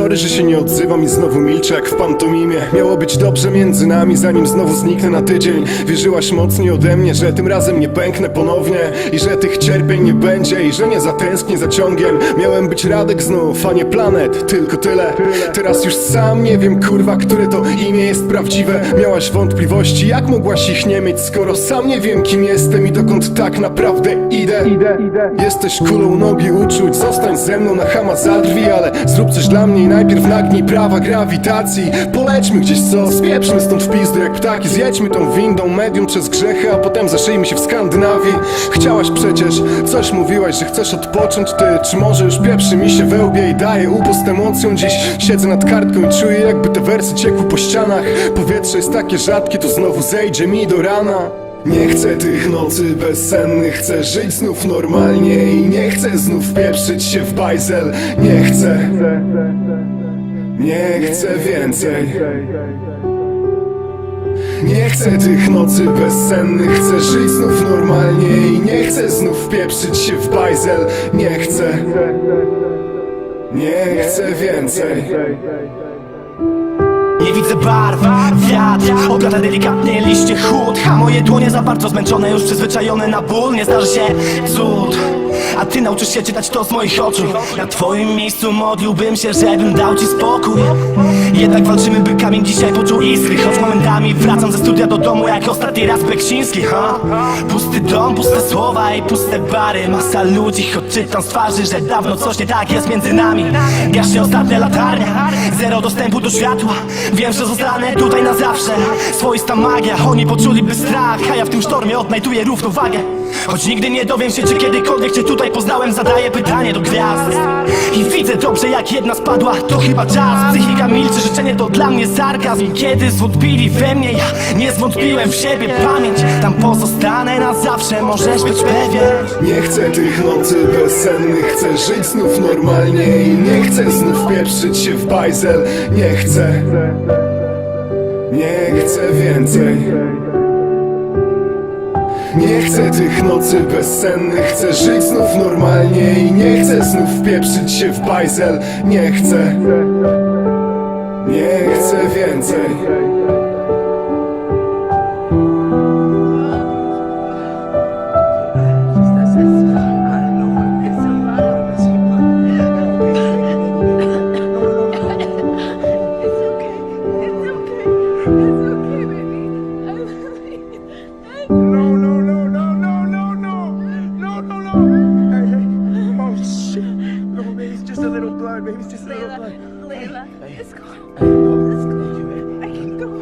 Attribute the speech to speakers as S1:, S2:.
S1: Sorry, że się nie odzywam i znowu milczę jak w pantomimie. Miało być dobrze między nami, zanim znowu zniknę na tydzień. Wierzyłaś mocniej ode mnie, że tym razem nie pęknę ponownie I że tych cierpień nie będzie i że nie zatęsknię za ciągiem. Miałem być Radek znów, a nie Planet, tylko tyle. Teraz już sam nie wiem kurwa, które to imię jest prawdziwe. Miałaś wątpliwości, jak mogłaś ich nie mieć Skoro sam nie wiem kim jestem i dokąd tak naprawdę idę. Jesteś kulą nogi uczuć, zostań ze mną na hama za drzwi Ale zrób coś dla mnie najpierw nagnij prawa grawitacji. Polećmy gdzieś co, spieprzmy stąd w pizdy jak ptaki. Zjedźmy tą windą medium przez grzechy, a potem zaszyjmy się w Skandynawii. Chciałaś przecież, coś mówiłaś, że chcesz odpocząć. Ty Czy może już pieprzy mi się we łbie i daje upust emocjom? Dziś siedzę nad kartką i czuję jakby te wersy ciekły po ścianach. Powietrze jest takie rzadkie, to znowu zejdzie mi do rana. Nie chcę tych nocy bezsennych, chcę żyć znów normalnie I nie chcę znów pieprzyć się w bajzel. Nie chcę, nie chcę więcej. Nie chcę tych nocy bezsennych, chcę żyć znów normalnie I nie chcę znów pieprzyć się w bajzel. Nie chcę, nie chcę więcej
S2: Nie widzę barw, wiatr Oplata delikatnie liście chłód. A moje dłonie za bardzo zmęczone Już przyzwyczajone na ból. Nie zdarzy się cud. A ty nauczysz się czytać to z moich oczu. Na twoim miejscu modliłbym się, żebym dał ci spokój. Jednak walczymy by kamień dzisiaj poczuł iskry. Choć momentami wracam ze studia do domu Jak ostatni raz Beksiński, ha? Pusty dom, puste słowa i puste bary. Masa ludzi, choć czytam z twarzy Że dawno coś nie tak jest między nami. Gaśnie ostatnia latarnia. Zero dostępu do światła. Wiem, że zostanę tutaj na zawsze Swoista magia, oni poczuliby strach A ja w tym sztormie odnajduję równowagę. Choć nigdy nie dowiem się, czy kiedykolwiek cię tutaj poznałem Zadaję pytanie do gwiazd. I widzę dobrze, jak jedna spadła To chyba czas, psychika milczy Życzenie to dla mnie sarkazm. Kiedy zwątpili we mnie, ja nie zwątpiłem w siebie. Pamięć, tam pozostanę na zawsze Możesz być pewien.
S1: Nie chcę tych nocy bezsennych, chcę żyć znów normalnie I nie chcę znów pieprzyć się w bajzel. Nie chcę, nie chcę więcej. Nie chcę tych nocy bezsennych, chcę żyć znów normalnie I nie chcę znów pieprzyć się w bajzel. Nie chcę, nie chcę więcej
S3: just a little blood. baby. it's just a little blood.
S4: Layla, Layla, it's cool. It's cool. I can't go.